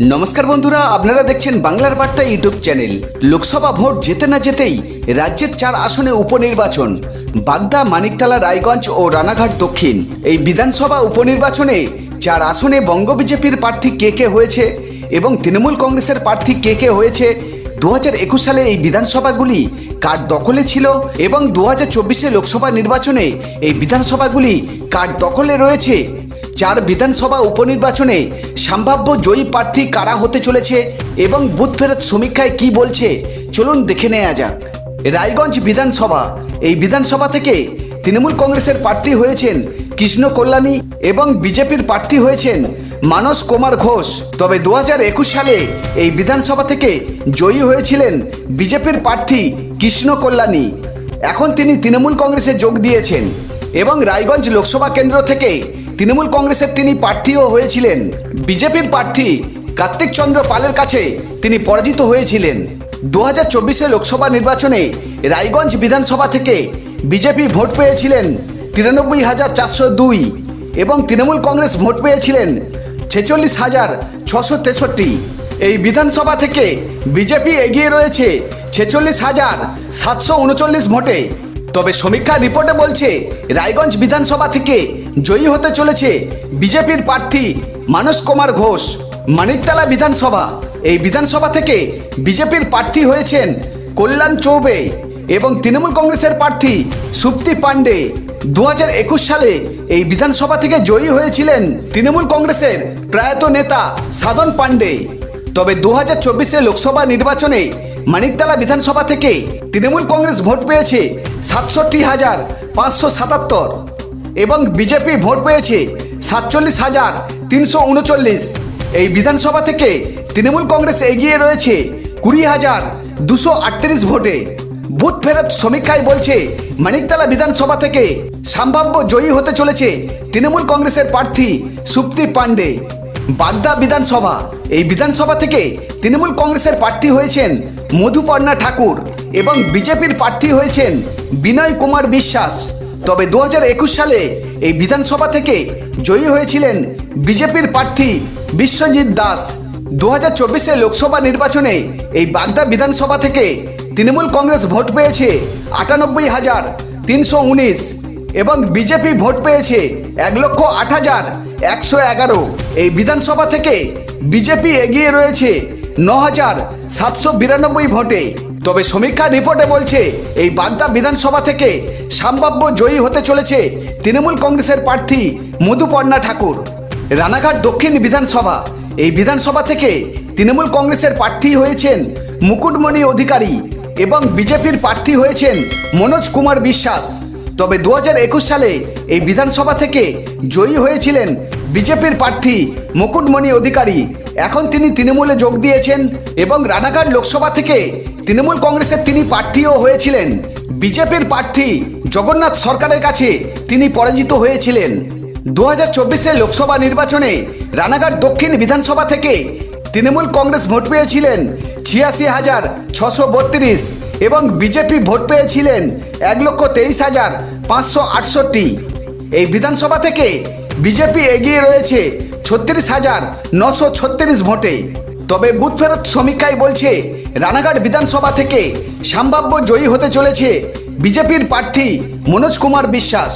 নমস্কার বন্ধুরা, আপনারা দেখছেন বাংলার বার্তা ইউটিউব চ্যানেল। লোকসভা ভোট যেতে না যেতেই রাজ্যের চার আসনে উপনির্বাচন। বাগদা, মানিকতলা, রায়গঞ্জ ও রানাঘাট দক্ষিণ। এই বিধানসভা উপনির্বাচনে চার আসনে বঙ্গ বিজেপির প্রার্থী কে কে হয়েছে এবং তৃণমূল কংগ্রেসের প্রার্থী কে কে হয়েছে দু হাজার একুশ সালে এই বিধানসভাগুলি কার দখলে ছিল এবং দু হাজার চব্বিশে লোকসভা নির্বাচনে এই বিধানসভাগুলি কার দখলে রয়েছে চার বিধানসভা উপনির্বাচনে সম্ভাব্য জয়ী প্রার্থী কারা হতে চলেছে এবং বুথ ফেরত সমীক্ষায় কি বলছে, চলুন দেখে নেওয়া যাক। রায়গঞ্জ বিধানসভা, এই বিধানসভা থেকে তৃণমূল কংগ্রেসের প্রার্থী হয়েছেন কৃষ্ণ কল্যাণী এবং বিজেপির প্রার্থী হয়েছেন মানস কুমার ঘোষ। তবে দু হাজার একুশ সালে এই বিধানসভা থেকে জয়ী হয়েছিলেন বিজেপির প্রার্থী কৃষ্ণ কল্যাণী। এখন তিনি তৃণমূল কংগ্রেসে যোগ দিয়েছেন এবং রায়গঞ্জ লোকসভা কেন্দ্র থেকে তৃণমূল কংগ্রেসের তিনি প্রার্থীও হয়েছিলেন। বিজেপির প্রার্থী কার্তিক চন্দ্র পালের কাছে তিনি পরাজিত হয়েছিলেন। দু হাজার চব্বিশে লোকসভা নির্বাচনে রায়গঞ্জ বিধানসভা থেকে বিজেপি ভোট পেয়েছিলেন তিরানব্বই হাজার চারশো দুই এবং তৃণমূল কংগ্রেস ভোট পেয়েছিলেন ছেচল্লিশ হাজার ছশো তেষট্টি। এই বিধানসভা থেকে বিজেপি এগিয়ে রয়েছে ছেচল্লিশ হাজার সাতশো উনচল্লিশ ভোটে। তবে সমীক্ষা রিপোর্টে বলছে, রায়গঞ্জ বিধানসভা থেকে জয়ী হতে চলেছে বিজেপির প্রার্থী মানস কুমার ঘোষ, মানিকতলা বিধানসভা। এই বিধানসভা থেকে বিজেপির প্রার্থী হয়েছেন কল্যাণ চৌবে এবং তৃণমূল কংগ্রেসের প্রার্থী সুপ্তি পাণ্ডে। দু একুশ সালে এই বিধানসভা থেকে জয়ী হয়েছিলেন তৃণমূল কংগ্রেসের প্রয়াত নেতা সাধন পাণ্ডে। তবে দু হাজার লোকসভা নির্বাচনে মানিকতলা বিধানসভা থেকে তৃণমূল কংগ্রেস ভোট পেয়েছে সাতষট্টি হাজার পাঁচশো সাতাত্তর। এবং বিজেপি ভোট পেয়েছে সাতচল্লিশ হাজার তিনশো উনচল্লিশ। এই বিধানসভা থেকে তৃণমূল কংগ্রেস এগিয়ে রয়েছে কুড়ি হাজার দুশো আটত্রিশ ভোটে। বুথ ফেরত সমীক্ষায় বলছে মানিকতলা বিধানসভা থেকে সম্ভাব্য জয়ী হতে চলেছে তৃণমূল কংগ্রেসের প্রার্থী সুপ্তি পাণ্ডে। বাগদা বিধানসভা, এই বিধানসভা থেকে তৃণমূল কংগ্রেসের প্রার্থী হয়েছেন মধুপর্ণা ঠাকুর এবং বিজেপির প্রার্থী হয়েছেন বিনয় কুমার বিশ্বাস। তবে দু হাজার একুশ সালে এই বিধানসভা থেকে জয়ী হয়েছিলেন বিজেপির প্রার্থী বিশ্বজিৎ দাস। দু হাজার চব্বিশে লোকসভা নির্বাচনে এই বাগদা বিধানসভা থেকে তৃণমূল কংগ্রেস ভোট পেয়েছে আটানব্বই হাজার তিনশো উনিশ এবং বিজেপি ভোট পেয়েছে এক লক্ষ আট হাজার একশো এগারো। এই বিধানসভা থেকে বিজেপি এগিয়ে রয়েছে ন হাজার সাতশো বিরানব্বই ভোটে। তবে সমীক্ষা রিপোর্টে বলছে, এই বাগদা বিধানসভা থেকে সম্ভাব্য জয়ী হতে চলেছে তৃণমূল কংগ্রেসের প্রার্থী মধুপর্ণা ঠাকুর। রানাঘাট দক্ষিণ বিধানসভা, এই বিধানসভা থেকে তৃণমূল কংগ্রেসের প্রার্থী হয়েছেন মুকুটমণি অধিকারী এবং বিজেপির প্রার্থী হয়েছেন মনোজ কুমার বিশ্বাস। তবে দু হাজার একুশ সালে এই বিধানসভা থেকে জয়ী হয়েছিলেন বিজেপির প্রার্থী মুকুটমণি অধিকারী। এখন তিনি তৃণমূলে যোগ দিয়েছেন এবং রানাঘাট লোকসভা থেকে তৃণমূল কংগ্রেসের তিনি প্রার্থীও হয়েছিলেন। বিজেপির প্রার্থী জগন্নাথ সরকারের কাছে তিনি পরাজিত হয়েছিলেন। দু হাজার লোকসভা নির্বাচনে রানাঘাট দক্ষিণ বিধানসভা থেকে তৃণমূল কংগ্রেস ভোট পেয়েছিলেন ছিয়াশি হাজার ছশো বত্রিশ এবং বিজেপি ভোট পেয়েছিলেন এক লক্ষ তেইশ হাজার পাঁচশো আটষট্টি। এই বিধানসভা থেকে বিজেপি এগিয়ে রয়েছে ছত্রিশ হাজার নশো ছত্রিশ ভোটে। তবে বুথ ফেরত সমীক্ষায় বলছে, রানাঘাট বিধানসভা থেকে সম্ভাব্য জয়ী হতে চলেছে বিজেপির প্রার্থী মনোজ কুমার বিশ্বাস।